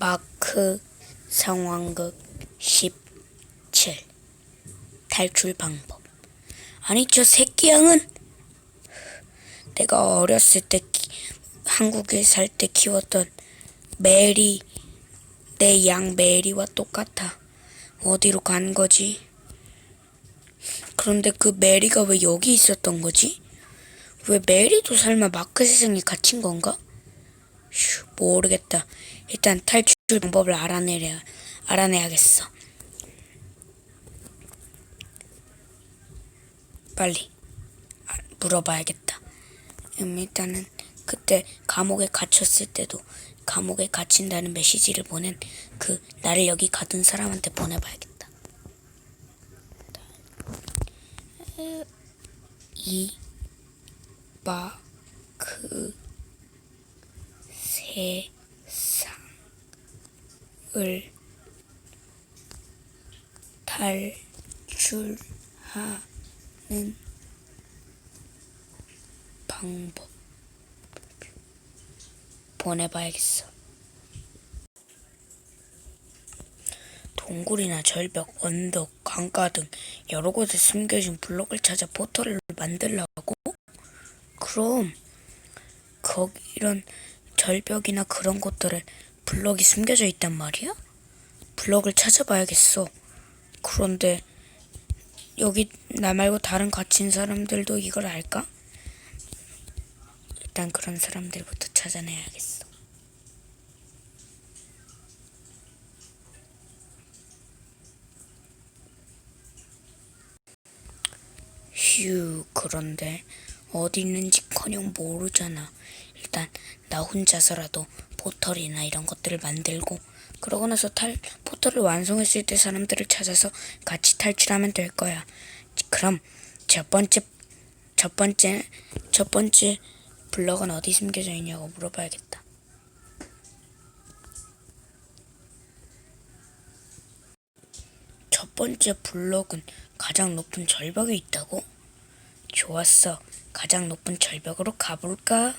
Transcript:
마크 상황극 17 탈출 방법 아니 저 새끼 양은 내가 어렸을 때 키- 한국에 살 때 키웠던 메리 내 양 메리와 똑같아 어디로 간 거지? 그런데 그 메리가 왜 여기 있었던 거지? 왜 메리도 설마 마크 세상에 갇힌 건가? 휴, 모르겠다. 일단 탈출 방법을 알아내려 알아내야겠어. 빨리 아, 물어봐야겠다. 음, 일단은 그때 감옥에 갇혔을 때도 감옥에 갇힌다는 메시지를 보낸 그 나를 여기 가둔 사람한테 보내봐야겠다. 이 마크 세상을 탈출하는 방법 보내봐야겠어. 동굴이나 절벽, 언덕, 강가 등 여러 곳에 숨겨진 블록을 찾아 포털을 만들라고? 그럼 거기 이런 절벽이나 그런 곳들에 블럭이 숨겨져 있단 말이야? 블럭을 찾아봐야겠어. 그런데 여기 나 말고 다른 갇힌 사람들도 이걸 알까? 일단 그런 사람들부터 찾아내야겠어. 휴, 그런데 어디 있는지 커녕 모르잖아. 일단 나 혼자서라도 포털이나 이런 것들을 만들고 그러고 나서 탈 포털을 완성했을 때 사람들을 찾아서 같이 탈출하면 될 거야. 그럼 첫 번째 첫 번째 첫 번째 블럭은 어디 숨겨져 있냐고 물어봐야겠다. 첫 번째 블럭은 가장 높은 절벽에 있다고? 좋았어. 가장 높은 절벽으로 가볼까?